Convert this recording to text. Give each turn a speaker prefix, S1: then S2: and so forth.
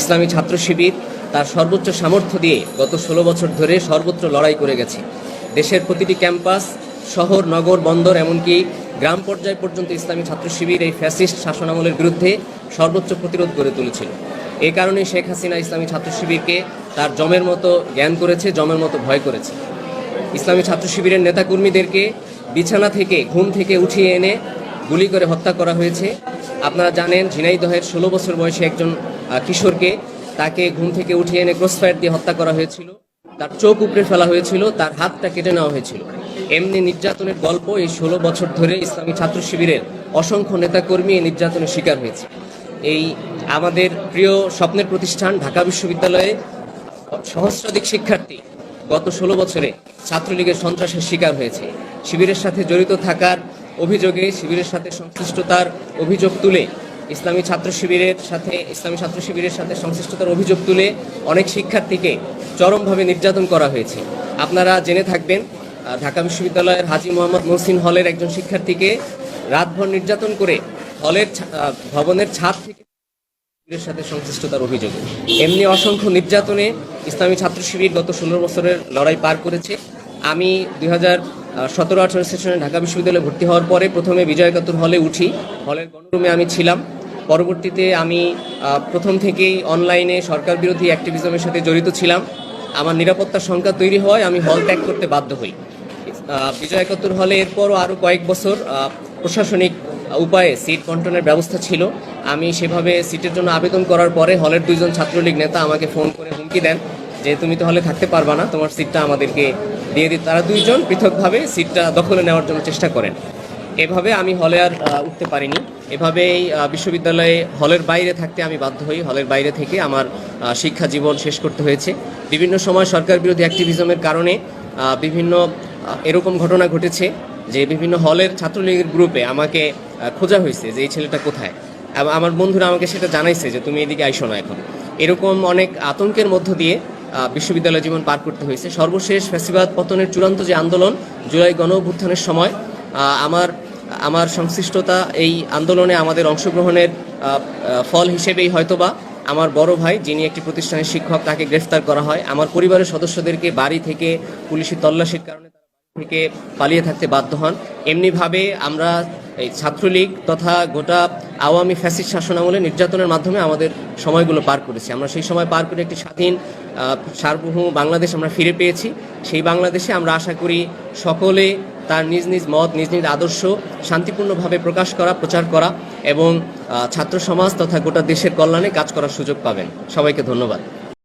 S1: ইসলামী ছাত্র শিবির তার সর্বোচ্চ সামর্থ্য দিয়ে গত ষোলো বছর ধরে সর্বত্র লড়াই করে গেছে। দেশের প্রতিটি ক্যাম্পাস, শহর, নগর, বন্দর, এমনকি গ্রাম পর্যায় পর্যন্ত ইসলামী ছাত্র শিবির এই ফ্যাসিস্ট শাসনামলের বিরুদ্ধে সর্বোচ্চ প্রতিরোধ গড়ে তুলেছিল। এ কারণে শেখ হাসিনা ইসলামী ছাত্র শিবিরকে তার জমের মতো জ্ঞান করেছে, জমের মতো ভয় করেছে। ইসলামী ছাত্র শিবিরের নেতাকর্মীদেরকে বিছানা থেকে, ঘুম থেকে উঠিয়ে এনে গুলি করে হত্যা করা হয়েছে। আপনারা জানেন, ঝিনাইদহের ষোলো বছর বয়সী একজন কিশোরকে তাকে ঘুম থেকে উঠিয়ে এনে ক্রসফায়ার দিয়ে হত্যা করা হয়েছিল। তার চোখ উপড়ে ফেলা হয়েছিল, তার হাতটা কেটে নেওয়া হয়েছিল। এমনি নির্যাতনের গল্প এই ষোলো বছর ধরে ইসলামী ছাত্র শিবিরের অসংখ্য নেতাকর্মী এই নির্যাতনের শিকার হয়েছে। এই আমাদের প্রিয় স্বপ্নের প্রতিষ্ঠান ঢাকা বিশ্ববিদ্যালয়ে সহস্রাধিক শিক্ষার্থী গত ষোলো বছরে ছাত্রলীগের সন্ত্রাসের শিকার হয়েছে। শিবিরের সাথে জড়িত থাকার অভিযোগে শিবিরের সাথে সংশ্লিষ্টতার অভিযোগ তুলে ইসলামী ছাত্র শিবিরের সাথে, ইসলামী ছাত্র শিবিরের সাথে সংশ্লিষ্টতার অভিযোগ তুলে অনেক শিক্ষার্থীকে চরমভাবে নির্যাতন করা হয়েছে। আপনারা জেনে থাকবেন ঢাকা বিশ্ববিদ্যালয়ের হাজি মোহাম্মদ মহসিন হলের একজন শিক্ষার্থীকে রাতভর নির্যাতন করে হলের ভবনের ছাদ থেকে শিবিরের সাথে সংশ্লিষ্টতার অভিযোগে। এমনি অসংখ্য নির্যাতনে ইসলামী ছাত্র শিবির গত ষোলো বছরের লড়াই পার করেছে। আমি দুই হাজার সতেরো আঠারো সেশনে ঢাকা বিশ্ববিদ্যালয়ে ভর্তি হওয়ার পরে প্রথমে বিজয় একাত্তর হলে উঠি। হলের গণরুমে আমি ছিলাম। পরবর্তীতে আমি প্রথম থেকেই অনলাইনে সরকার বিরোধী অ্যাক্টিভিজমের সাথে জড়িত ছিলাম। আমার নিরাপত্তার সংখ্যা তৈরি হওয়ায় আমি হল ত্যাগ করতে বাধ্য হই। বিজয় একাত্তর হলে এরপরও আরও কয়েক বছর প্রশাসনিক উপায়ে সিট বন্টনের ব্যবস্থা ছিল। আমি সেভাবে সিটের জন্য আবেদন করার পরে হলের দুইজন ছাত্রলীগ নেতা আমাকে ফোন করে হুমকি দেন। যে তুমি তো হলে থাকতে পারবা না, তোমার সিটটা আমাদেরকে দিয়ে দিই তারা দুইজন পৃথকভাবে সিটটা দখলে নেওয়ার জন্য চেষ্টা করেন। এভাবে আমি হলে আর উঠতে পারিনি। এভাবেই বিশ্ববিদ্যালয়ে হলের বাইরে থাকতে আমি বাধ্য হই। হলের বাইরে থেকে আমার শিক্ষা জীবন শেষ করতে হয়েছে। বিভিন্ন সময় সরকার বিরোধী অ্যাক্টিভিজমের কারণে বিভিন্ন এরকম ঘটনা ঘটেছে যে বিভিন্ন হলের ছাত্রলীগের গ্রুপে আমাকে খোঁজা হয়েছে যে এই ছেলেটা কোথায়। আমার বন্ধুরা আমাকে সেটা জানাইছে যে তুমি এদিকে আইসো না এখন। এরকম অনেক আতঙ্কের মধ্য দিয়ে বিশ্ববিদ্যালয় জীবন পার করতে হয়েছে। সর্বশেষ ফ্যাসিবাদ পতনের চূড়ান্ত যে আন্দোলন, জুলাই গণ অভ্যুত্থানের সময় আমার আমার সংশ্লিষ্টতা এই আন্দোলনে আমাদের অংশগ্রহণের ফল হিসেবেই হয়তোবা আমার বড় ভাই, যিনি একটি প্রতিষ্ঠানের শিক্ষক, তাকে গ্রেফতার করা হয়। আমার পরিবারের সদস্যদেরকে বাড়ি থেকে পুলিশি তল্লাশির কারণে থেকে পালিয়ে থাকতে বাধ্য হন। এমনিভাবে আমরা এই ছাত্রলীগ তথা গোটা আওয়ামী ফ্যাসিস্ট শাসনামলে নির্যাতনের মাধ্যমে আমাদের সময়গুলো পার করেছি। আমরা সেই সময় পার করে একটি স্বাধীন সার্বভৌম বাংলাদেশ আমরা ফিরে পেয়েছি। সেই বাংলাদেশে আমরা আশা করি সকলে তার নিজ নিজ মত, নিজ নিজ আদর্শ শান্তিপূর্ণভাবে প্রকাশ করা, প্রচার করা এবং ছাত্র সমাজ তথা গোটা দেশের কল্যাণে কাজ করার সুযোগ পাবেন। সবাইকে ধন্যবাদ।